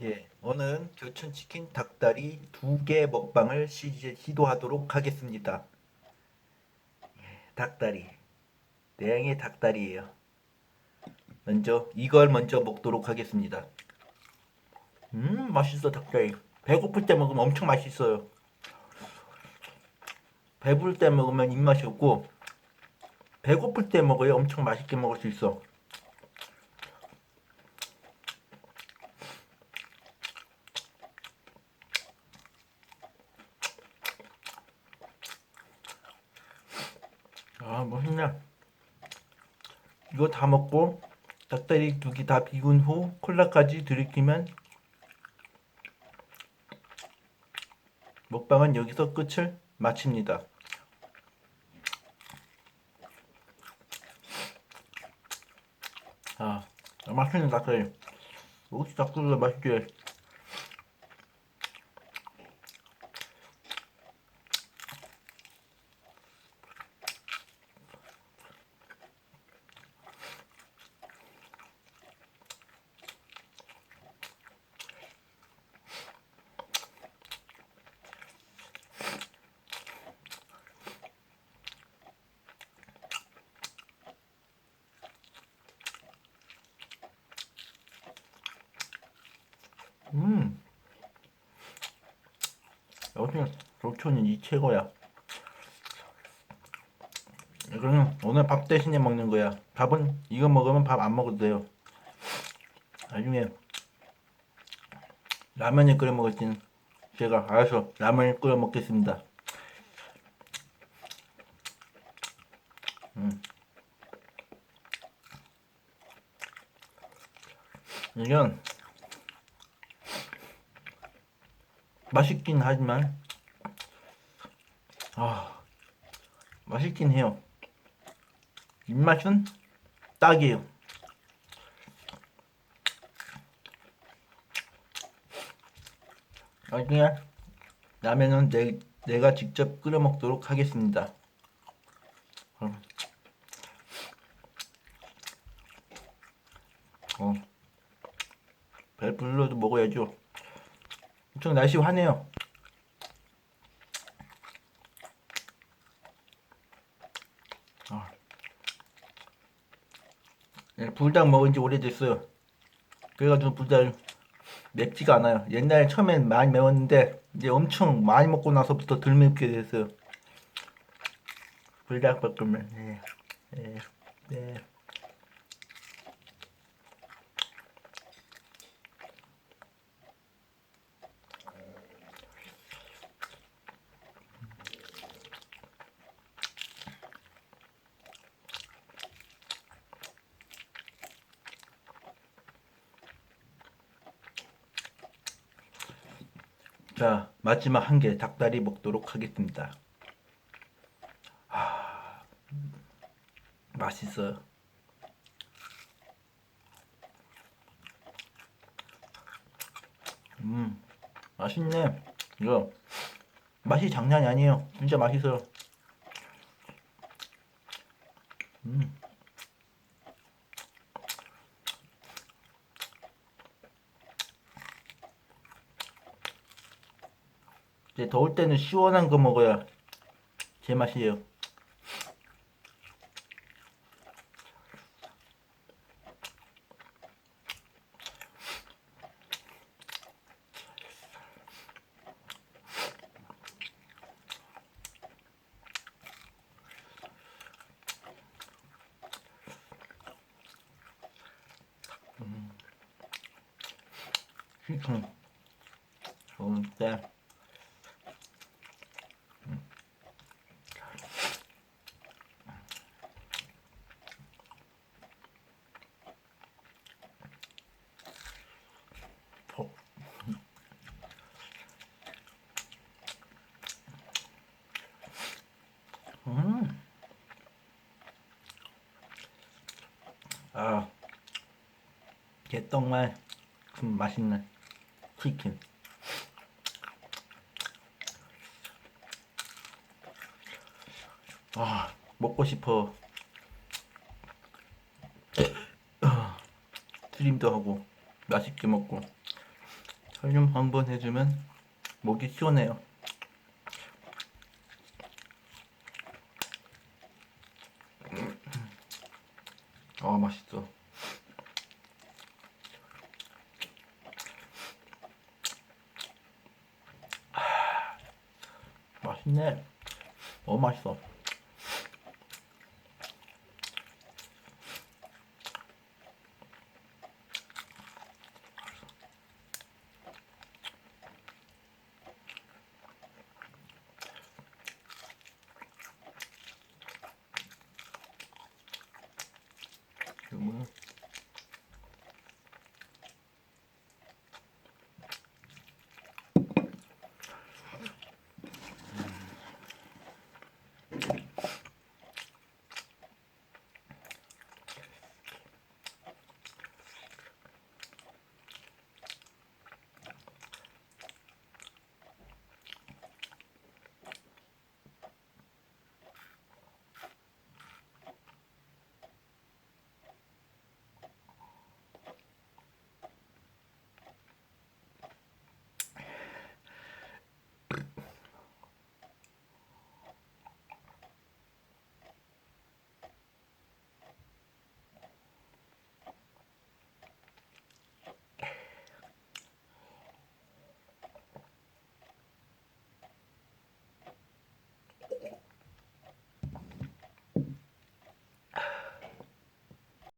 예, 오늘 교촌치킨 닭다리 두 개 먹방을 시, 시도하도록 하겠습니다. 예, 닭다리, 내양의 닭다리예요. 먼저 이걸 먼저 먹도록 하겠습니다. 음, 맛있어 닭다리. 배고플 때 먹으면 엄청 맛있어요. 배부를 때 먹으면 입맛이 없고 배고플 때 먹어야 엄청 맛있게 먹을 수 있어. 아 맛있네 이거 다 먹고 닭다리 두 개 다 비운 후 콜라까지 들이키면 먹방은 여기서 끝을 마칩니다. 아 맛있는 닭다리. 역시 닭다리가 맛있지 음. 여튼 조촌이 이 최고야. 이거는 오늘 밥 대신에 먹는 거야. 밥은 이거 먹으면 밥 안 먹어도 돼요. 나중에 라면을 끓여 먹을지는 제가 알아서 라면을 끓여 먹겠습니다. 음. 이건 맛있긴 하지만 아 맛있긴 해요 입맛은 딱이에요 나중에 라면은 내, 내가 직접 끓여 먹도록 하겠습니다 어. 어. 배불러도 먹어야죠 엄청 날씨 화네요. 불닭 먹은 지 오래됐어요. 그래가지고 불닭 맵지가 않아요. 옛날에 처음엔 많이 매웠는데 이제 엄청 많이 먹고 나서부터 덜 맵게 됐어요. 불닭 볶음면. 네. 네. 네. 자, 마지막 한 개 닭다리 먹도록 하겠습니다. 아, 맛있어요. 음, 맛있네. 이거 맛이 장난이 아니에요. 진짜 맛있어요. 음. 이제 더울 때는 시원한 거 먹어야 제맛이에요. 음. 음. 좋은데. 어. 음. 아, 개떡말 좀 맛있는 치킨. 아, 먹고 싶어. 트림도 하고 맛있게 먹고 살좀 한번 해주면 목이 시원해요. 아 맛있어. 아, 맛있네. 너무 맛있어. somewhere.